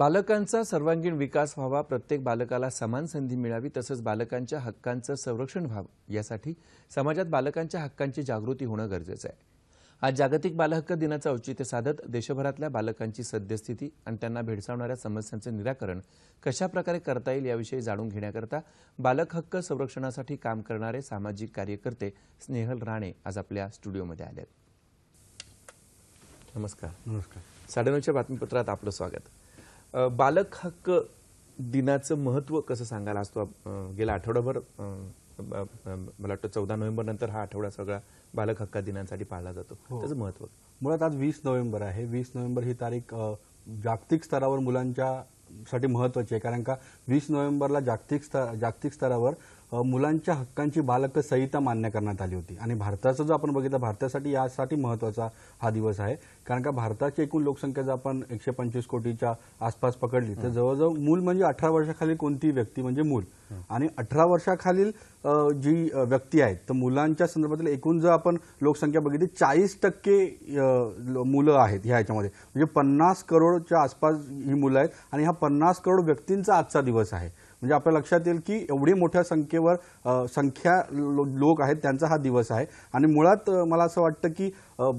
बालकांचा सर्वांगीण विकास व्हावा प्रत्येक बालकाला समान संधी मिळावी तसंच बालकांच्या हक्कांचं संरक्षण व्हावं यासाठी समाजात बालकांच्या हक्कांची जागृती होणं गरजेचं आहे. आज जागतिक बालहक्क दिनाचं औचित्य साधत देशभरातल्या बालकांची सद्यस्थिती आणि त्यांना भेडसावणाऱ्या समस्यांचं निराकरण कशा प्रकारे करता येईल याविषयी जाणून घेण्याकरता बालक हक्क संरक्षणासाठी काम करणारे सामाजिक कार्यकर्ते स्नेहल राणे आज आपल्या स्टुडिओमध्ये आले आहेत नमस्कार. नमस्कार. साडेनऊच्या बातमीपत्रात आपलं स्वागत. बालक हक्क दिनाचं महत्त्व कसं सांगायला असतो? गेल्या आठवडाभर मला वाटतं चौदा नोव्हेंबर नंतर हा आठवडा सगळा बालक हक्का दिनांसाठी पाळला जातो. त्याचं महत्त्व मुळात आज वीस नोव्हेंबर आहे. वीस नोव्हेंबर ही तारीख जागतिक स्तरावर मुलांच्या साठी महत्वाची आहे. कारण का वीस नोव्हेंबरला जागतिक स्तर जागतिक स्तरावर मुलांच्या हक्कांची बालक संहिता मान्य करण्यात आली होती. आणि भारताचं जर आपण बघितलं भारतासाठी यासाठी महत्त्वाचा हा दिवस आहे. कारण का भारताची एकूण लोकसंख्या जर आपण एकशे पंचवीस कोटीच्या आसपास पकडली तर जवळजवळ मूल म्हणजे अठरा वर्षाखालील कोणतीही व्यक्ती म्हणजे मूल? आणि अठरा वर्षाखालील जी व्यक्ती आहेत तर मुलांच्या संदर्भातील एकूण जर आपण लोकसंख्या बघितली चाळीस टक्के मुलं आहेत ह्या ह्याच्यामध्ये. म्हणजे पन्नास करोडच्या आसपास ही मुलं आहेत आणि हा पन्नास करोड व्यक्तींचा आजचा दिवस आहे. म्हणजे आपल्या लक्षात येईल की एवढी मोठ्या संख्येवर संख्या लो- लोक आहेत त्यांचा हा दिवस आहे. आणि मुळात मला असं वाटतं की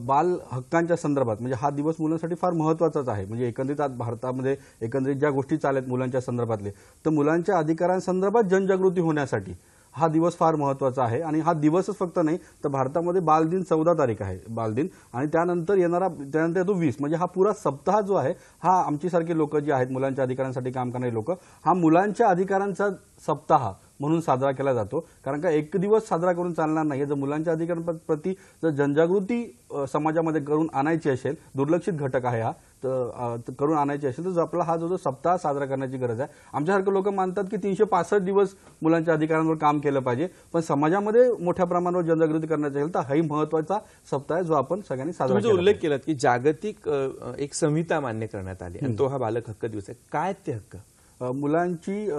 बाल हक्कांच्या संदर्भात म्हणजे हा दिवस मुलांसाठी फार महत्वाचाच आहे. म्हणजे एकंदरीत आज भारतामध्ये एकंदरीत ज्या गोष्टी चालत मुलांच्या संदर्भातले तर मुलांच्या अधिकारांसंदर्भात जनजागृती होण्यासाठी हा दिवस फार महत्त्वाचा आहे. आणि हा दिवसच फक्त नाही तर भारतामध्ये बालदिन चौदा तारीख आहे बालदिन. आणि त्यानंतर येणारा त्यानंतर येतो वीस. म्हणजे हा पुरा सप्ताह जो आहे हा आमच्यासारखे लोक जे आहेत मुलांच्या अधिकारांसाठी काम करणारे लोक हा मुलांच्या अधिकारांचा सप्ताह म्हणून साजरा केला जातो. कारण का एक दिवस साजरा करून चालणार नाही. जर मुलांच्या अधिकारांप्रती जर जनजागृती समाजामध्ये करून आणायची असेल दुर्लक्षित घटक आहे हा तर करून आणायची असेल तर जो आपला हा जो जो सप्ताह साजरा करण्याची गरज आहे. आमच्यासारखे लोक मानतात की तीनशे पासष्ट दिवस मुलांच्या अधिकारांवर काम केलं पाहिजे. पण समाजामध्ये मोठ्या प्रमाणावर जनजागृती करण्याची असेल तर हाही महत्त्वाचा सप्ताह आहे जो आपण सगळ्यांनी साजरा केला उल्लेख केलात की जागतिक एक संहिता मान्य करण्यात आली आणि तो हा बालक हक्क दिवस आहे. काय ते हक्क? मुलांची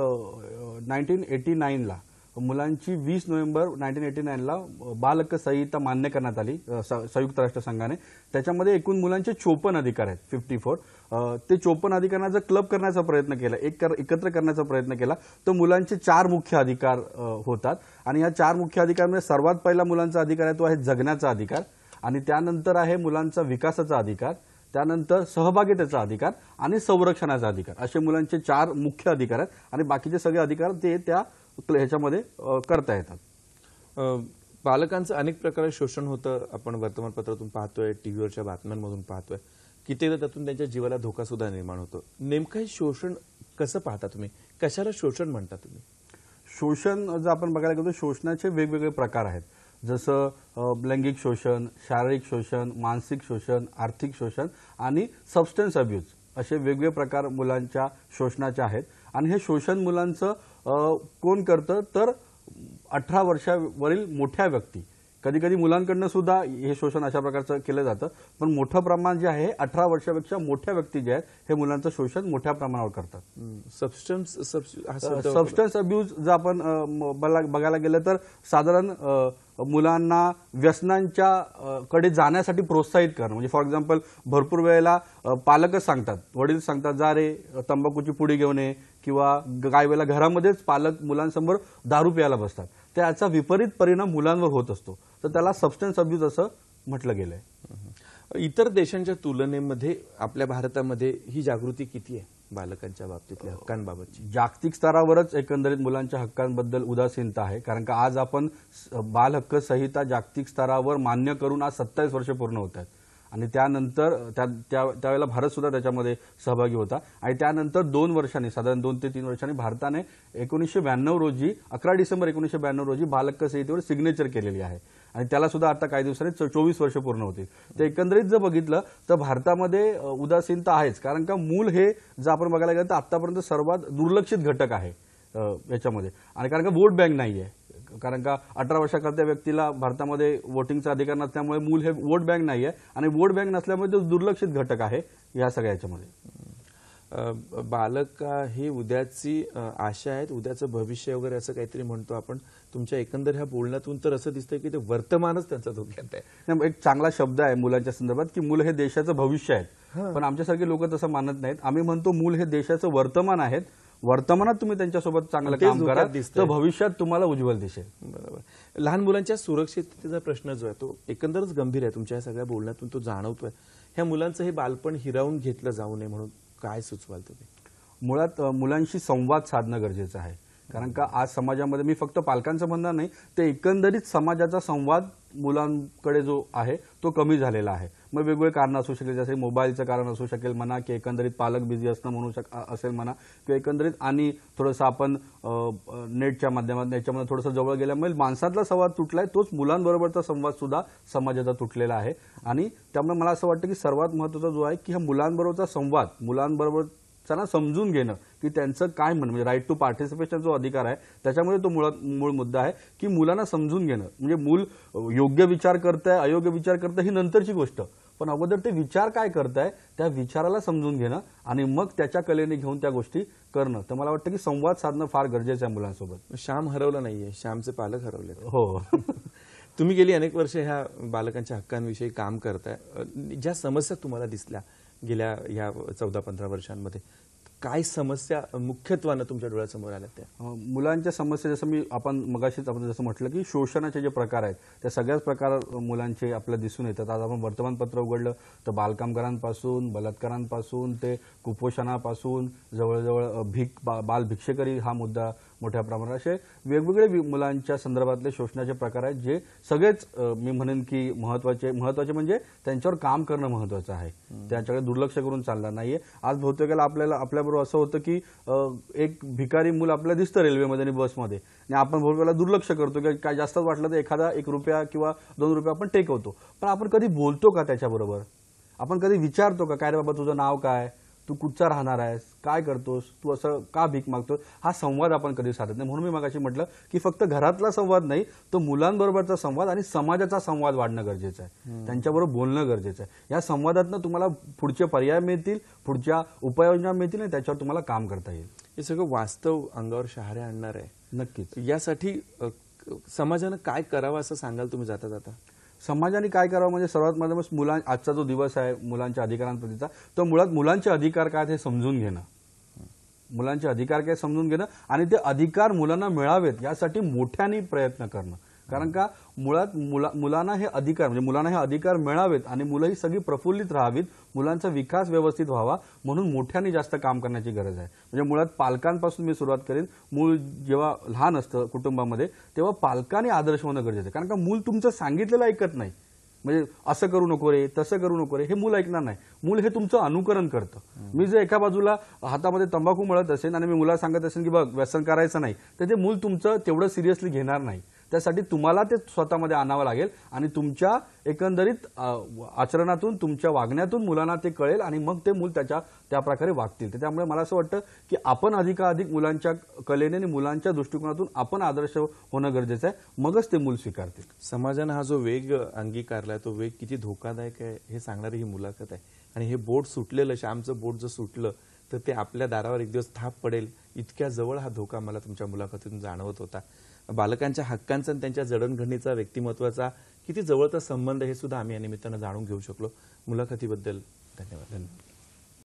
नाईन्टीन एटी नाईनला मुलांची वीस नोव्हेंबर नाईन्टीन एटी नाईनला बालक संहिता मान्य करण्यात आली स- संयुक्त राष्ट्र संघाने. त्याच्यामध्ये एकूण मुलांचे चोपन्न अधिकार आहेत फिफ्टी फोर ते चोपन्न अधिकारांचा क्लब करण्याचा प्रयत्न केला एक कर- एकत्र करण्याचा प्रयत्न केला. तर मुलांचे चार मुख्य अधिकार होतात. आणि या चार मुख्य अधिकारामध्ये सर्वात पहिला मुलांचा अधिकार आहे तो आहे जगण्याचा अधिकार. आणि त्यानंतर आहे मुलांचा विकासाचा अधिकार. त्यानंतर सहभागितेचा अधिकार आणि संरक्षणाचा अधिकार. असे मुलांचे चार मुख्य अधिकार आहेत आणि बाकीचे सगळे अधिकार ते त्या ह्याच्यामध्ये करता येतात. अ, बालकांचं अनेक प्रकारे शोषण होतं. आपण वर्तमानपत्रातून पाहतोय टीव्हीवरच्या बातम्यांमधून पाहतोय. कित्येकदा त्यातून त्यांच्या जीवाला धोका सुद्धा निर्माण होतो. नेमकं हे शोषण कसं पाहता तुम्ही? कशाला शोषण म्हणता तुम्ही? शोषण जर आपण बघायला गेलो तर शोषणाचे वेगवेगळे प्रकार आहेत. जसं लैंगिक शोषण शारीरिक शोषण मानसिक शोषण आर्थिक शोषण आणि सबस्टन्स अब्यूज असे वेगवेगळे प्रकार मुलांच्या शोषणाचे आहेत. आणि हे शोषण मुलांचं कोण करतं? तर अठरा वर्षावरील मोठ्या व्यक्ती. कधी कधी मुलांकडनं सुद्धा हे शोषण अशा प्रकारचं केलं जातं. पण मोठं प्रमाण जे आहे अठरा वर्षापेक्षा मोठ्या व्यक्ती जे आहेत हे मुलांचं शोषण मोठ्या प्रमाणावर करतात. सबस्टन्स सबस्टन्स अब्यूज जर आपण बघायला गेलं तर साधारण मुलांना व्यसनांच्या कडे जाण्यासाठी प्रोत्साहित करणं. म्हणजे फॉर एक्झाम्पल भरपूर वेळेला पालकच सांगतात. वडील सांगतात जा रे तंबाखूची पुडी घेऊन ये. किंवा काही वेळेला घरामध्येच पालक मुलांसमोर दारू प्यायला बसतात. त्याचा विपरीत परिणाम मुलांवर होत असतो. तर त्याला सबस्टन्स अब्यूज असं म्हटलं गेलंय. इतर देशांच्या तुलनेमध्ये आपल्या भारतामध्ये ही जागृती किती आहे? बालकांच्या बाबतीतल्या हक्कांबाबतची. जागतिक स्तरावरच एकंदरीत मुलांच्या हक्कांबद्दल उदासीनता आहे कारण का आज आपण बालहक्क बाल हक्क संहिता जागतिक स्तरावर मान्य करून आज सत्तावीस वर्ष पूर्ण होत आहेत. आणि त्यानंतर त्या त्या- त्यावेळेला भारत सुद्धा त्याच्यामध्ये सहभागी होता. आणि त्यानंतर दोन वर्षांनी साधारण दोन ते तीन वर्षांनी भारताने एकोणीसशे ब्याण्णव रोजी अकरा डिसेंबर एकोणीसशे ब्याण्णव रोजी बालहक्क संहितेवर सिग्नेचर केलेली आहे. आणि त्याला सुद्धा आता काही दिवसांनी चोवीस वर्ष पूर्ण होतील. तर एकंदरीत जर बघितलं तर भारतामध्ये उदासीनता आहेच. कारण का मूल हे जर आपण बघायला गेलं तर आतापर्यंत सर्वात दुर्लक्षित घटक आहे याच्यामध्ये. आणि कारण का वोट बँक नाही आहे कारण का अठरा वर्षाकरता व्यक्तीला भारतामध्ये वोटिंगचा अधिकार नसल्यामुळे मूल हे वोट बँक नाही आहे आणि वोट बँक नसल्यामुळे तो दुर्लक्षित घटक आहे या सगळ्या याच्यामध्ये. बालक हे उद्याची आशा आहेत उद्याचं भविष्य वगैरे असं काहीतरी म्हणतो आपण. तुमच्या एकंदर ह्या बोलण्यातून तर असं दिसतंय की ते वर्तमानच त्यांचं धोक्यात आहे. एक चांगला शब्द आहे मुलांच्या संदर्भात की मुलं हे देशाचं भविष्य आहेत. पण आमच्यासारखे लोक तसं मानत नाहीत. आम्ही म्हणतो मूल हे देशाचं वर्तमान आहेत. वर्तमानात तुम्ही त्यांच्यासोबत चांगलं काम करा. तर भविष्यात तुम्हाला उज्ज्वल दिसेल. बरोबर. लहान मुलांच्या सुरक्षिततेचा प्रश्न जो आहे तो एकंदरच गंभीर आहे. तुमच्या या सगळ्या बोलण्यातून तो जाणवतोय. ह्या मुलांचं हे बालपण हिरावून घेतलं जाऊ नये म्हणून. काय सुचवाल तुम्ही? मुळात मुलांशी संवाद साधणं गरजेचं आहे. कारण का आज समाजामध्ये मी फक्त पालकांचं म्हणणार नाही ते एकंदरीत समाजाचा संवाद मुलांकडे जो आहे तो कमी झालेला आहे. मग वेगवेगळे कारण असू शकेल जसे मोबाईलचं कारण असू शकेल म्हणा की एकंदरीत पालक बिझी असणं म्हणू शक असेल म्हणा किंवा एकंदरीत आणि थोडंसं आपण नेटच्या माध्यमात याच्यामध्ये थोडंसं जवळ गेल्यामुळे माणसातला संवाद तुटलाय तोच मुलांबरोबरचा संवाद सुद्धा समाजाचा तुटलेला आहे. आणि त्यामुळे मला असं वाटतं की सर्वात महत्त्वाचा जो आहे की हा मुलांबरोबरचा संवाद मुलांबरोबर त्यांना समजून घेणं की त्यांचं काय म्हणणं म्हणजे राईट टू पार्टिसिपेशन जो अधिकार आहे त्याच्यामध्ये तो मुळात मूळ मुद्दा आहे की मुलांना समजून घेणं. म्हणजे मूल योग्य विचार करतंय अयोग्य विचार करतं ही नंतरची गोष्ट. पण अगोदर ते विचार काय करताय त्या विचाराला समजून घेणं आणि मग त्याच्या कलेने घेऊन त्या गोष्टी करणं. तर मला वाटतं की संवाद साधणं फार गरजेचं आहे मुलांसोबत. श्याम हरवलं नाहीये. श्यामचे पालक हरवले हो. तुम्ही गेली अनेक वर्ष ह्या बालकांच्या हक्कांविषयी काम करताय. ज्या समस्या तुम्हाला दिसल्या गेल्या ह्या चौदा पंधरा वर्षांमध्ये काय समस्या मुख्यत्वानं तुमच्या डोळ्यासमोर आल्या त्या? मुलांच्या समस्या जसं मी आपण मगाशीच आपण जसं म्हटलं की शोषणाचे जे प्रकार आहेत त्या सगळ्याच प्रकार मुलांचे आपल्याला दिसून येतात. आज आपण वर्तमानपत्र उघडलं तर बालकामगारांपासून बलात्कारांपासून ते कुपोषणापासून जवळजवळ भीक बा- बाल भिक्षेकरी हा मुद्दा मोठ्या प्रमाणात असे वेगवेगळे मुलांच्या संदर्भातले शोषणाचे प्रकार आहेत जे सगळेच मी म्हणेन की महत्त्वाचे महत्त्वाचे म्हणजे त्यांच्यावर काम करणं महत्वाचं आहे. त्यांच्याकडे दुर्लक्ष करून चालणार नाहीये. आज बहुतेकाला आपल्याला आपल्याबरोबर असं होतं की एक भिकारी मूल आपल्याला दिसतं रेल्वेमध्ये आणि बसमध्ये. आणि आपण बहुतेकाला दुर्लक्ष करतो की काय जास्तच वाटलं तर एखादा एक रुपया किंवा दोन रुपये आपण टेकवतो. पण आपण कधी बोलतो का त्याच्याबरोबर? आपण कधी विचारतो का काय रे बाबा तुझं नाव काय? तू कुठचा राहणार आहेस? काय करतोस? तू असं का भीक मागतोस? हा संवाद आपण कधी साधत नाही. म्हणून मी मगाशी म्हटलं की फक्त घरातला संवाद नाही तो मुलांबरोबरचा संवाद आणि समाजाचा संवाद वाढणं गरजेचं आहे. त्यांच्याबरोबर बोलणं गरजेचं आहे. या संवादातनं तुम्हाला पुढचे पर्याय मिळतील पुढच्या उपाययोजना मिळतील आणि त्याच्यावर तुम्हाला काम करता येईल. हे सगळं वास्तव अंगावर शहारे आणणार आहे. नक्कीच. यासाठी समाजानं काय करावं असं सांगाल तुम्ही जाता जाता? समाजाने काय करावं? म्हणजे सर्वात महत्त्वाचं मुलां आजचा जो दिवस आहे मुलांच्या अधिकारांप्रतीचा तो मुळात मुलांचे अधिकार काय हे समजून घेणं. मुलांचे अधिकार काय समजून घेणं आणि ते अधिकार मुलांना मिळावेत यासाठी मोठ्याने प्रयत्न करणं. कारण का मुळात मुला मुलांना हे अधिकार म्हणजे मुलांना हे अधिकार मिळावेत आणि मुलं ही सगळी प्रफुल्लित राहावीत मुलांचा विकास व्यवस्थित व्हावा म्हणून मोठ्याने जास्त काम करण्याची गरज आहे. म्हणजे मुळात पालकांपासून मी सुरुवात करेन. मूल जेव्हा लहान असतं कुटुंबामध्ये तेव्हा पालकाने आदर्श होणं गरजेचं आहे. कारण का मूल तुमचं सांगितलेलं ऐकत नाही. म्हणजे असं करू नको रे तसं करू नको रे हे मूल ऐकणार नाही. मूल हे तुमचं अनुकरण करतं. मी जर एका बाजूला हातामध्ये तंबाखू मळत असेल आणि मी मुला सांगत असेल की बघ व्यसन करायचं नाही तर ते मूल तुमचं तेवढं सिरियसली घेणार नाही. त्यासाठी तुम्हाला ते स्वतःमध्ये आणावं लागेल आणि तुमच्या एकंदरीत आचरणातून तुमच्या वागण्यातून मुलांना ते कळेल आणि मग ते मूल त्याच्या त्या प्रकारे वागतील. तर त्यामुळे मला असं वाटतं की आपण अधिकाधिक मुलांच्या कलेने आणि मुलांच्या दृष्टिकोनातून आपण आदर्श होणं गरजेचं आहे. मगच ते मूल स्वीकारतील. समाजानं हा जो वेग अंगीकारलाय तो वेग किती धोकादायक आहे हे सांगणारी ही मुलाखत आहे. आणि हे बोट सुटलेलं श्यामचं बोट जर सुटलं तर ते आपल्या दारावर एक दिवस थाप पडेल. इतक्या जवळ हा धोका मला तुमच्या मुलाखतीतून जाणवत होता. बालकांच्या हक्कांचा आणि त्यांच्या जडणघडणीचा व्यक्तिमत्वाचा किती जवळचा संबंध हे सुद्धा आम्ही या निमित्तानं जाणून घेऊ शकलो. मुलाखतीबद्दल धन्यवाद.